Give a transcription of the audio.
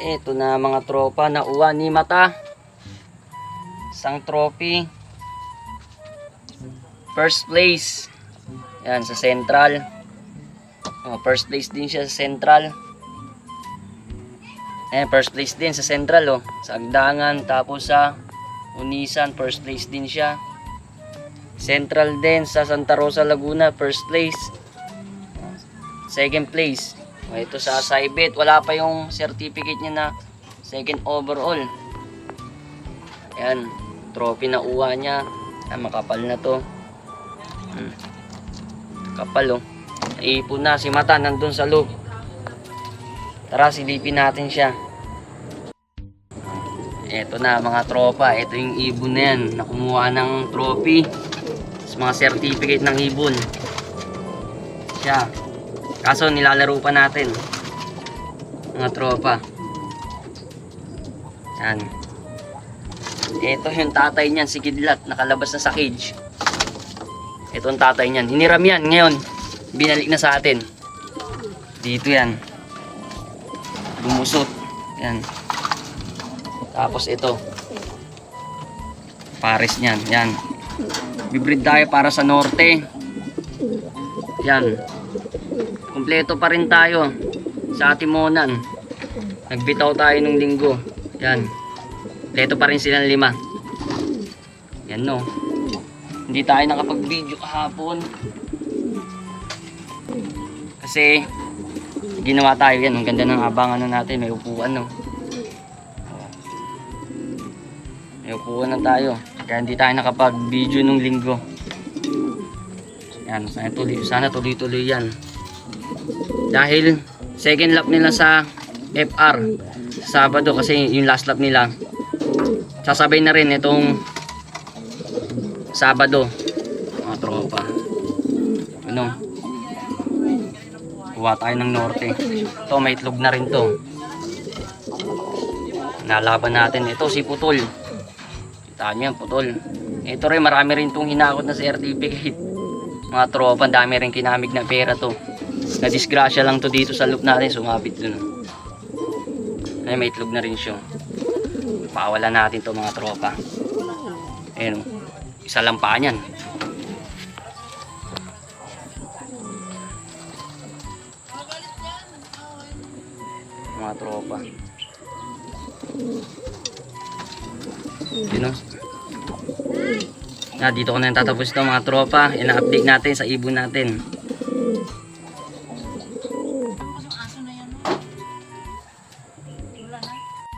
Ito na mga tropa na uwan ni Mata. Isang trophy. First place. Yan, sa Central. Oh, first place din siya sa Central. Eh, first place din sa Central, oh. Sa Agdangan, tapos sa Unisan, first place din siya. Central din sa Santa Rosa, Laguna, first place. Second place. O, ito sa Saibet, wala pa yung certificate niya na second overall. Ayan, trophy na uwa niya. Ah, makapal na to. Hmm. Kapal oh. Naipon na si Mata nandun sa loob. Tara, silipin natin siya. Ito na mga tropa, ito yung ibon na yan na kumuha ng trophy sa mga certificate ng ibon. Siya. Kaso nilalaro pa natin. Mga tropa. Yan. Ito yung tatay niyan, si Kidlat, nakalabas na sa cage. Ito ang tatay niyan. Hiniram yan ngayon. Binalik na sa atin. Dito yan. Bumusot. Yan. Tapos ito. Pares niyan. Yan. Bibreed tayo para sa norte. Yan. Kompleto pa rin tayo sa Atimonan. Nagbitaw tayo nung linggo. Yan. Kompleto pa rin silang lima. Yan no. Hindi tayo nakapag-video kahapon. Kasi ginawa tayo yan. Ang ganda ng abangan na natin. May upuan no. May upuan na tayo. Kaya hindi tayo nakapag-video nung linggo. Yan. Sana tuloy, sana tuloy-tuloy yan. Dahil second lap nila sa FR Sabado kasi yung last lap nila sasabay na rin itong Sabado mga tropa. Ano? Kuha tayo ng norte. Ito may itlog na rin to. Nalaban natin. Ito si Putol. Kita nyo yan Putol. Ito rin marami rin itong hinakot na certificate mga tropa dami rin kinamig na pera to na disgrasya lang to dito sa loop natin sumapit dun ay may itlog na rin siya. Pawala natin to mga tropa. Ayun oh. isa lang pa niyan. Mga tropa. Yun oh. na dito ko na yung tatapos ito mga tropa. Ina-update natin sa ibon natin